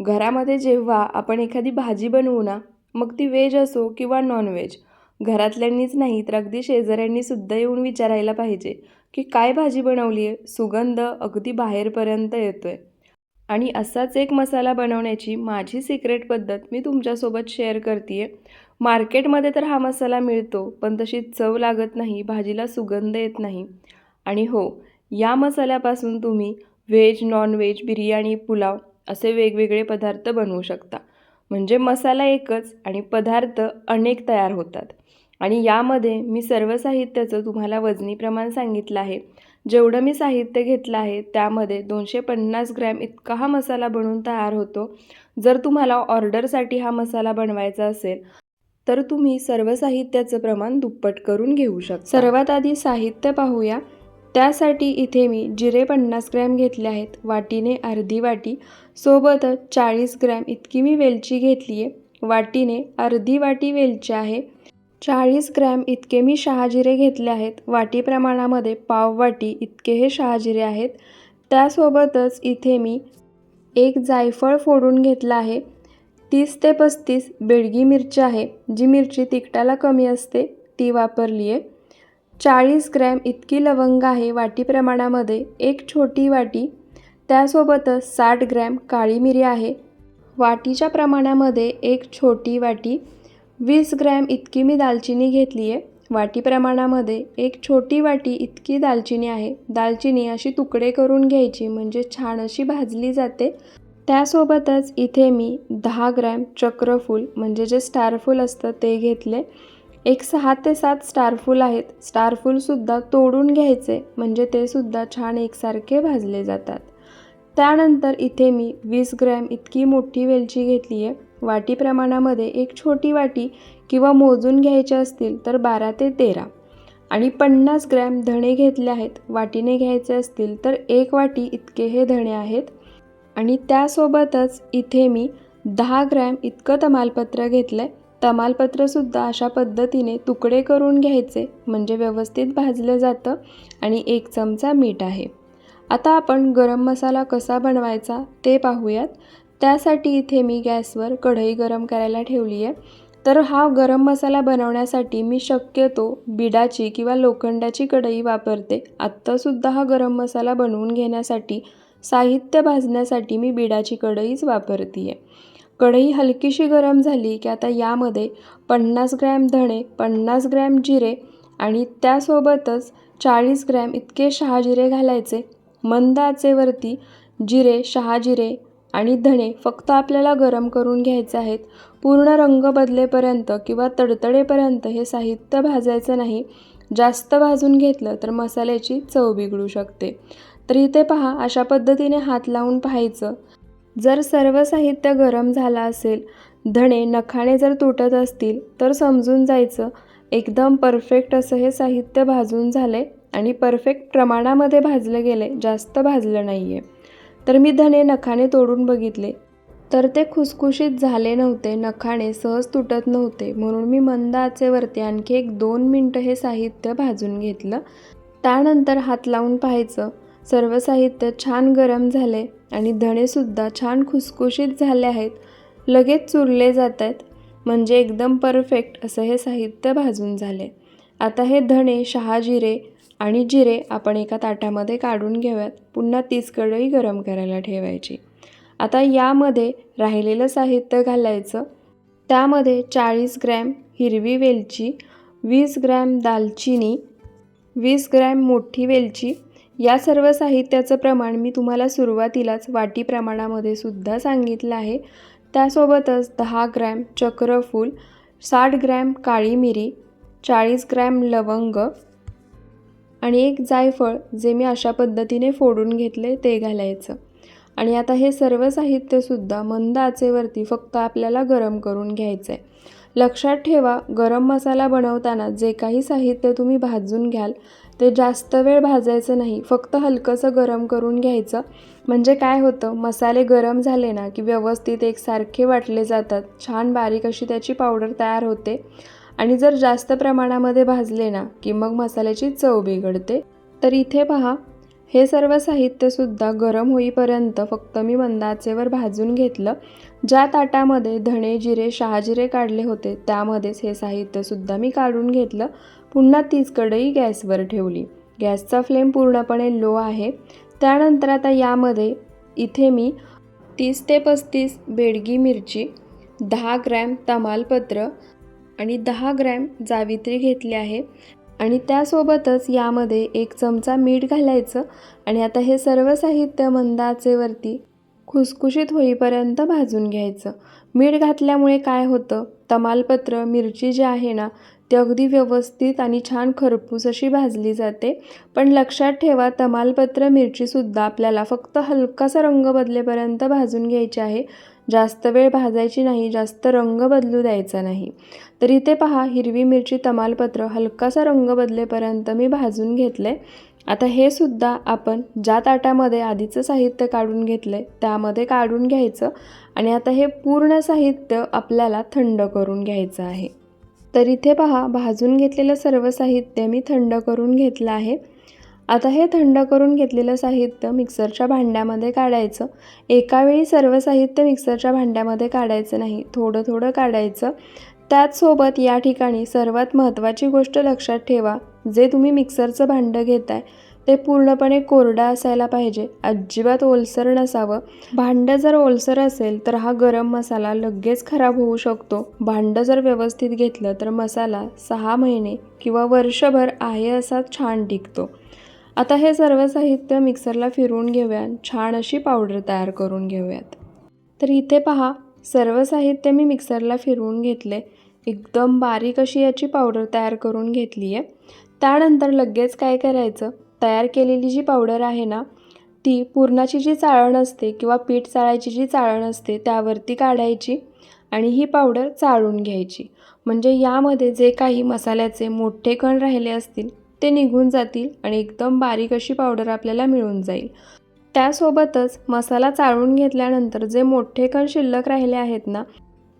घरामध्ये जेव्हा आपण एखादी भाजी बनवू ना मग ती व्हेज असो किंवा नॉनव्हेज घरातल्यांनीच नाही तर अगदी शेजाऱ्यांनीसुद्धा येऊन विचारायला पाहिजे की काय भाजी बनवली आहे सुगंध अगदी बाहेरपर्यंत येतो आहे आणि असाच एक मसाला बनवण्याची माझी सिक्रेट पद्धत मी तुमच्यासोबत शेअर करते आहे मार्केटमध्ये तर हा मसाला मिळतो पण तशी चव लागत नाही भाजीला सुगंध येत नाही. आणि हो या मसाल्यापासून तुम्ही veg non veg biryani pulao असे वेगवेगळे पदार्थ बनवू शकता. म्हणजे मसाला एकच आणि पदार्थ अनेक तयार होतात. आणि यामध्ये मी सर्व साहित्याचं तुम्हाला वजनी प्रमाण सांगितलं आहे. जेवढं मी साहित्य घेतलं आहे त्यामध्ये दोनशे पन्नास ग्रॅम इतका हा मसाला बनवून तयार होतो. जर तुम्हाला ऑर्डरसाठी हा मसाला बनवायचा असेल तर तुम्ही सर्व साहित्याचं प्रमाण दुप्पट करून घेऊ शकता. सर्वात आधी साहित्य पाहूया. त्यासाठी इथे मी जिरे पन्नास ग्रॅम घेतले आहेत. वाटीने अर्धी वाटी. सोबतच चाळीस ग्रॅम इतकी मी वेलची घेतली आहे वाटीने अर्धी वाटी वेलची आहे. चाळीस ग्रॅम इतके मी शहाजिरे घेतले आहेत. वाटी प्रमाणामध्ये पाव वाटी इतके हे शहाजिरे आहेत. त्यासोबतच इथे मी एक जायफळ फोडून घेतलं आहे. तीस ते पस्तीस बेडगी मिरची आहे. जी मिरची तिखटाला कमी असते ती वापरली आहे चाळीस ग्रॅम इतकी लवंग आहे वाटी प्रमाणामध्ये. एक छोटी वाटी. त्यासोबतच साठ ग्रॅम काळी मिरी आहे. वाटीच्या प्रमाणामध्ये एक छोटी वाटी. वीस ग्रॅम इतकी मी दालचिनी घेतली आहे वाटी प्रमाणामध्ये एक छोटी वाटी इतकी दालचिनी आहे. दालचिनी अशी तुकडे करून घ्यायची म्हणजे छान अशी भाजली जाते. त्यासोबतच इथे मी दहा ग्रॅम चक्रफूल म्हणजे जे स्टारफूल असतं ते घेतले. एक सहा ते सात स्टारफूल आहेत. स्टारफूलसुद्धा तोडून घ्यायचे म्हणजे ते सुद्धा छान एकसारखे भाजले जातात. त्यानंतर इथे मी वीस ग्रॅम इतकी मोठी वेलची घेतली आहे. वाटी प्रमाणामध्ये एक छोटी वाटी किंवा मोजून घ्यायचे असतील तर बारा ते तेरा. आणि पन्नास ग्रॅम धणे घेतले आहेत. वाटीने घ्यायचे असतील तर एक वाटी इतके हे धणे आहेत. आणि त्यासोबतच इथे मी दहा ग्रॅम इतकं तमालपत्र घेतलं आहे तमालपत्रसुद्धा अशा पद्धतीने तुकडे करून घ्यायचे म्हणजे व्यवस्थित भाजलं जातं आणि एक चमचा मीठ आहे. आता आपण गरम मसाला कसा बनवायचा ते पाहूयात. त्यासाठी इथे मी गॅसवर कढई गरम करायला ठेवली आहे. तर हा गरम मसाला बनवण्यासाठी मी शक्यतो बिडाची किंवा लोखंडाची कढई वापरते. आत्तासुद्धा हा गरम मसाला बनवून घेण्यासाठी साहित्य भाजण्यासाठी मी बिडाची कढईच वापरते आहे कढई हलकीशी गरम झाली की आता यामध्ये पन्नास ग्रॅम धणे पन्नास ग्रॅम जिरे आणि त्यासोबतच चाळीस ग्रॅम इतके शहाजिरे घालायचे. मंद आचेवरती जिरे शहाजिरे आणि धणे फक्त आपल्याला गरम करून घ्यायचे आहेत. पूर्ण रंग बदलेपर्यंत किंवा तडतडेपर्यंत हे साहित्य भाजायचं नाही. जास्त भाजून घेतलं तर मसाल्याची चव बिघडू शकते. तर इथे पहा अशा पद्धतीने हात लावून पाहायचं. जर सर्व साहित्य गरम झालं असेल धणे नखाने जर तुटत असतील तर समजून जायचं एकदम परफेक्ट असं हे साहित्य भाजून झाले आणि परफेक्ट प्रमाणामध्ये भाजलं गेले जास्त भाजलं नाही आहे तर मी धणे नखाने तोडून बघितले. तर ते खुसखुशीत झाले नव्हते नखाने सहज तुटत नव्हते म्हणून मी मंद आचेवरती आणखी एक दोन मिनटं हे साहित्य भाजून घेतलं. त्यानंतर हात लावून पाहायचं सर्व साहित्य छान गरम झाले आणि धणेसुद्धा छान खुसखुशीत झाले आहेत. लगेच चुरले जात आहेत म्हणजे एकदम परफेक्ट असं हे साहित्य भाजून झाले. आता हे धणे शहाजिरे आणि जिरे आपण एका ताटामध्ये काढून घेऊयात. पुन्हा तीच कढई गरम करायला ठेवायची. आता यामध्ये राहिलेलं साहित्य घालायचं. त्यामध्ये चाळीस ग्रॅम हिरवी वेलची वीस ग्रॅम दालचिनी वीस ग्रॅम मोठी वेलची या सर्व साहित्याचं प्रमाण मी तुम्हाला सुरुवातीलाच वाटी प्रमाणामध्ये सुद्धा सांगितलं आहे. त्यासोबतच दहा ग्रॅम चक्रफूल साठ ग्रॅम काळी मिरी चाळीस ग्रॅम लवंग आणि एक जायफळ जे मी अशा पद्धतीने फोडून घेतले ते घालायचं. आणि आता हे सर्व साहित्यसुद्धा मंद आचेवरती फक्त आपल्याला गरम करून घ्यायचं आहे लक्षात ठेवा गरम मसाला बनवताना जे काही साहित्य तुम्ही भाजून घ्याल ते जास्त वेळ भाजायचं नाही. फक्त हलकंसं गरम करून घ्यायचं. म्हणजे काय होतं मसाले गरम झाले ना की व्यवस्थित एकसारखे वाटले जातात. छान बारीक अशी त्याची पावडर तयार होते. आणि जर जास्त प्रमाणामध्ये भाजले ना की मग मसाल्याची चव बिघडते. तर इथे पहा हे सर्व साहित्यसुद्धा गरम होईपर्यंत फक्त मी मंद आचेवर भाजून घेतलं. ज्या ताटामध्ये धणे जिरे शहाजिरे काढले होते त्यामध्येच हे साहित्यसुद्धा मी काढून घेतलं. पुन्हा तीच कढई गॅसवर ठेवली. गॅसचा फ्लेम पूर्णपणे लो आहे. त्यानंतर आता यामध्ये इथे मी तीस ते पस्तीस बेडगी मिरची दहा ग्रॅम तमालपत्र आणि दहा ग्रॅम जावित्री घेतली आहे. आणि त्यासोबतच यामध्ये एक चमचा मीठ घालायचं आणि आता हे सर्व साहित्य मंद आचेवरती खुसखुशीत होईपर्यंत भाजून घ्यायचं. मीठ घातल्यामुळे काय होतं? तमालपत्र मिरची जी आहे ना ती अगदी व्यवस्थित आणि छान खरपूस अशी भाजली जाते. पण लक्षात ठेवा तमालपत्र मिरचीसुद्धा आपल्याला फक्त हलकासा रंग बदलेपर्यंत भाजून घ्यायची आहे. जास्त वेळ भाजायची नाही जास्त रंग बदलू द्यायचा नाही. तर इथे पहा हिरवी मिरची तमालपत्र हलकासा रंग बदलेपर्यंत मी भाजून घेतले. आता हे सुद्धा आपण ज्या ताटामध्ये आधीचं साहित्य काढून घेतलं आहे त्यामध्ये काढून घ्यायचं आणि आता हे पूर्ण साहित्य आपल्याला थंड करून घ्यायचं आहे. तर इथे पहा भाजून घेतलेलं सर्व साहित्य मी थंड करून घेतलं आहे. आता हे थंड करून घेतलेलं साहित्य मिक्सरच्या भांड्यामध्ये काढायचं. एकावेळी सर्व साहित्य मिक्सरच्या भांड्यामध्ये काढायचं नाही थोडं थोडं काढायचं. त्याचसोबत या ठिकाणी सर्वात महत्त्वाची गोष्ट लक्षात ठेवा जे तुम्ही मिक्सरचं भांडं घेताय ते पूर्णपणे कोरडं असायला पाहिजे. अजिबात ओलसर नसावं. भांडं जर ओलसर असेल तर हा गरम मसाला लगेच खराब होऊ शकतो. भांडं जर व्यवस्थित घेतलं तर मसाला सहा महिने किंवा वर्षभर आहे असा छान टिकतो. आता हे सर्व साहित्य मिक्सरला फिरवून घेऊया छान अशी पावडर तयार करून घेऊयात. तर इथे पहा सर्व साहित्य मी मिक्सरला फिरवून घेतले. एकदम बारीक अशी याची पावडर तयार करून घेतली आहे त्यानंतर लगेच काय करायचं? तयार केलेली जी पावडर आहे ना ती पुरणाची जी चाळण असते किंवा पीठ चाळायची जी चाळण असते त्यावरती काढायची आणि ही पावडर चाळून घ्यायची. म्हणजे यामध्ये जे काही मसाल्याचे मोठे कण राहिले असतील ते निघून जातील आणि एकदम बारीक अशी पावडर आपल्याला मिळून जाईल. त्यासोबतच मसाला चाळून घेतल्यानंतर जे मोठे कण शिल्लक राहिले आहेत ना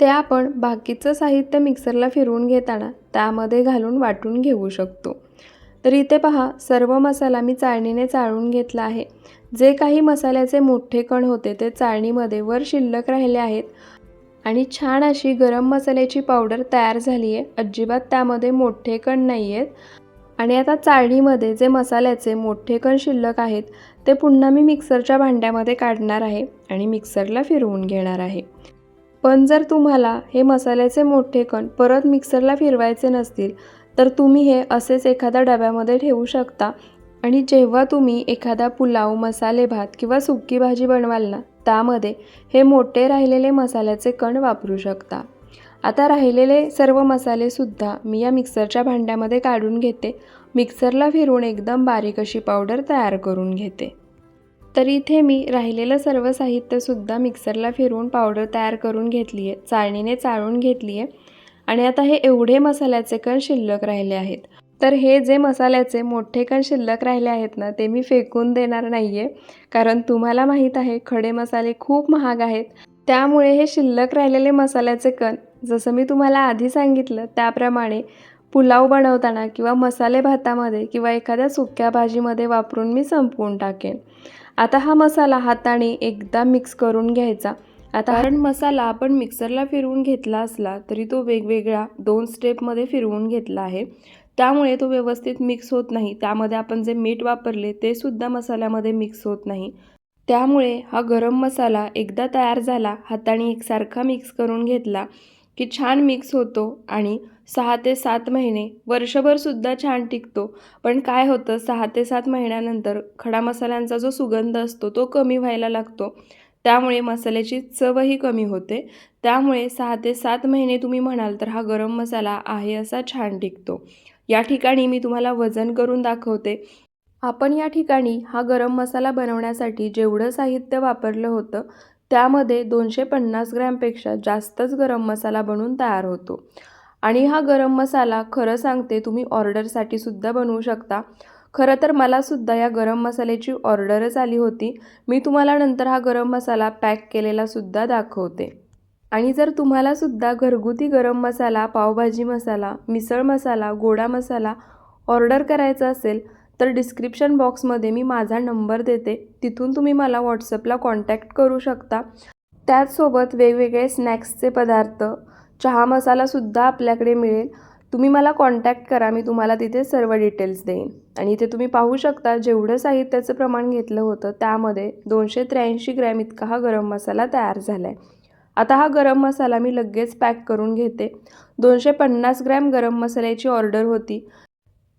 ते आपण बाकीचं साहित्य मिक्सरला फिरवून घेताना त्यामध्ये घालून वाटून घेऊ शकतो. तर इथे पहा सर्व मसाला मी चाळणीने चाळून घेतला आहे. जे काही मसाल्याचे मोठे कण होते ते चाळणीमध्ये वर शिल्लक राहिले आहेत आणि छान अशी गरम मसाल्याची पावडर तयार झाली आहे अजिबात त्यामध्ये मोठे कण नाही आहेत आणि आता चाळणीमध्ये जे मसाल्याचे मोठे कण शिल्लक आहेत ते पुन्हा मी मिक्सरच्या भांड्यामध्ये काढणार आहे आणि मिक्सरला फिरवून घेणार आहे. पण जर तुम्हाला हे मसाल्याचे मोठे कण परत मिक्सरला फिरवायचे नसतील तर तुम्ही हे असेच एखाद्या डब्यामध्ये ठेवू शकता. आणि जेव्हा तुम्ही एखादा पुलाव मसाले भात किंवा सुकी भाजी बनवाल ना त्यामध्ये हे मोठे राहिलेले मसाल्याचे कण वापरू शकता. आता राहिलेले सर्व मसालेसुद्धा मी या मिक्सरच्या भांड्यामध्ये काढून घेते. मिक्सरला फिरून एकदम बारीक अशी पावडर तयार करून घेते. तर इथे मी राहिलेलं सर्व साहित्यसुद्धा मिक्सरला फिरवून पावडर तयार करून घेतली आहे चाळणीने चाळून घेतली आहे आणि आता हे एवढे मसाल्याचे कण शिल्लक राहिले आहेत. तर हे जे मसाल्याचे मोठे कण शिल्लक राहिले आहेत ना ते मी फेकून देणार नाही आहे कारण तुम्हाला माहीत आहे खडे मसाले खूप महाग आहेत. त्यामुळे हे शिल्लक राहिलेले मसाल्याचे कण जसं मी तुम्हाला आधी सांगितलं त्याप्रमाणे पुलाव बनवताना किंवा मसाले भातामध्ये किंवा एखाद्या सुक्या भाजीमध्ये वापरून मी संपवून टाकेन. आता हा मसाला हाताने एकदा मिक्स करून घ्यायचा. आता कारण मसाला आपण मिक्सरला फिरवून घेतला असला तरी तो वेगवेगळ्या दोन स्टेपमध्ये फिरवून घेतला आहे. त्यामुळे तो व्यवस्थित मिक्स होत नाही. त्यामध्ये आपण जे मीठ वापरले ते सुद्धा मसाल्यामध्ये मिक्स होत नाही. त्यामुळे हा गरम मसाला एकदा तयार झाला हाताने एकसारखा मिक्स करून घेतला की छान मिक्स होतो आणि सहा ते सात महिने वर्षभरसुद्धा छान टिकतो. पण काय होतं सहा ते सात महिन्यानंतर खडा मसाल्यांचा जो सुगंध असतो तो कमी व्हायला लागतो. त्यामुळे मसाल्याची चवही कमी होते. त्यामुळे सहा ते सात महिने तुम्ही म्हणाल तर हा गरम मसाला आहे असा छान टिकतो. या ठिकाणी मी तुम्हाला वजन करून दाखवते. आपण या ठिकाणी हा गरम मसाला बनवण्यासाठी जेवढं साहित्य वापरलं होतं त्यामध्ये दोनशे पन्नास ग्रॅमपेक्षा जास्तच गरम मसाला बनवून तयार होतो. आणि हा गरम मसाला खरं सांगते तुम्ही ऑर्डरसाठी सुद्धा बनवू शकता. खरं तर मलासुद्धा या गरम मसाल्याची ऑर्डरच आली होती. मी तुम्हाला नंतर हा गरम मसाला पॅक केलेला सुद्धा दाखवते. आणि जर तुम्हालासुद्धा घरगुती गरम मसाला पावभाजी मसाला मिसळ मसाला गोडा मसाला ऑर्डर करायचा असेल तर डिस्क्रिप्शन बॉक्समध्ये मी माझा नंबर देते. तिथून तुम्ही मला व्हॉट्सअपला कॉन्टॅक्ट करू शकता. त्याचसोबत वेगवेगळे स्नॅक्सचे पदार्थ चहा मसालासुद्धा आपल्याकडे मिळेल. तुम्ही मला कॉन्टॅक्ट करा मी तुम्हाला तिथे सर्व डिटेल्स देईन. आणि इथे तुम्ही पाहू शकता जेवढं साहित्याचं प्रमाण घेतलं होतं त्यामध्ये दोनशे त्र्याऐंशी ग्रॅम इतका हा गरम मसाला तयार झाला आहे आता हा गरम मसाला मी लगेच पॅक करून घेते. दोनशे पन्नास ग्रॅम गरम मसाल्याची ऑर्डर होती.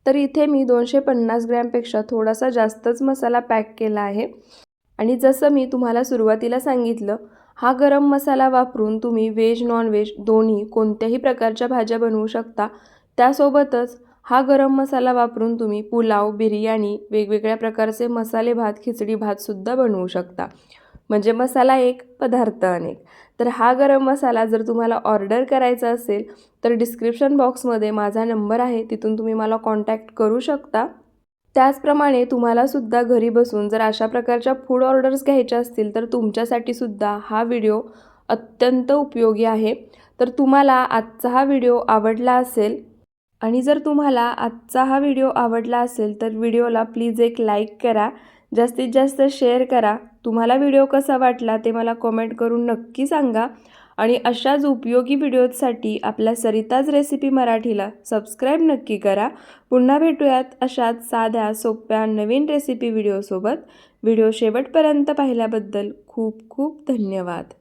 तर इथे मी दोनशे पन्नास ग्रॅमपेक्षा थोडासा जास्तच मसाला पॅक केला आहे. आणि जसं मी तुम्हाला सुरुवातीला सांगितलं हा गरम मसाला वापरून तुम्ही व्हेज नॉनव्हेज दोन्ही कोणत्याही प्रकारच्या भाज्या बनवू शकता. त्यासोबतच हा गरम मसाला वापरून तुम्ही पुलाव बिर्याणी वेगवेगळ्या प्रकारचे मसाले भात खिचडी भातसुद्धा बनवू शकता. म्हणजे मसाला एक पदार्थ अनेक. तर हा गरम मसाला जर तुम्हाला ऑर्डर करायचा असेल तर डिस्क्रिप्शन बॉक्समध्ये माझा नंबर आहे तिथून तुम्ही मला कॉन्टॅक्ट करू शकता. त्याचप्रमाणे तुम्हालासुद्धा घरी बसून जर अशा प्रकारच्या फूड ऑर्डर्स घ्यायच्या असतील तर तुमच्यासाठी सुद्धा हा व्हिडिओ अत्यंत उपयोगी आहे. तर तुम्हाला आजचा हा व्हिडिओ आवडला असेल आणि जर तुम्हाला आजचा हा व्हिडिओ आवडला असेल तर व्हिडिओला प्लीज एक लाईक करा. जास्तीत जास्त शेअर करा. तुम्हाला व्हिडिओ कसा वाटला ते मला कॉमेंट करून नक्की सांगा. आणि अशाच उपयोगी व्हिडिओजसाठी आपल्या सरिताज रेसिपी मराठीला सबस्क्राईब नक्की करा. पुन्हा भेटूयात अशाच साध्या सोप्या नवीन रेसिपी व्हिडिओसोबत व्हिडिओ शेवटपर्यंत पाहिल्याबद्दल खूप खूप धन्यवाद.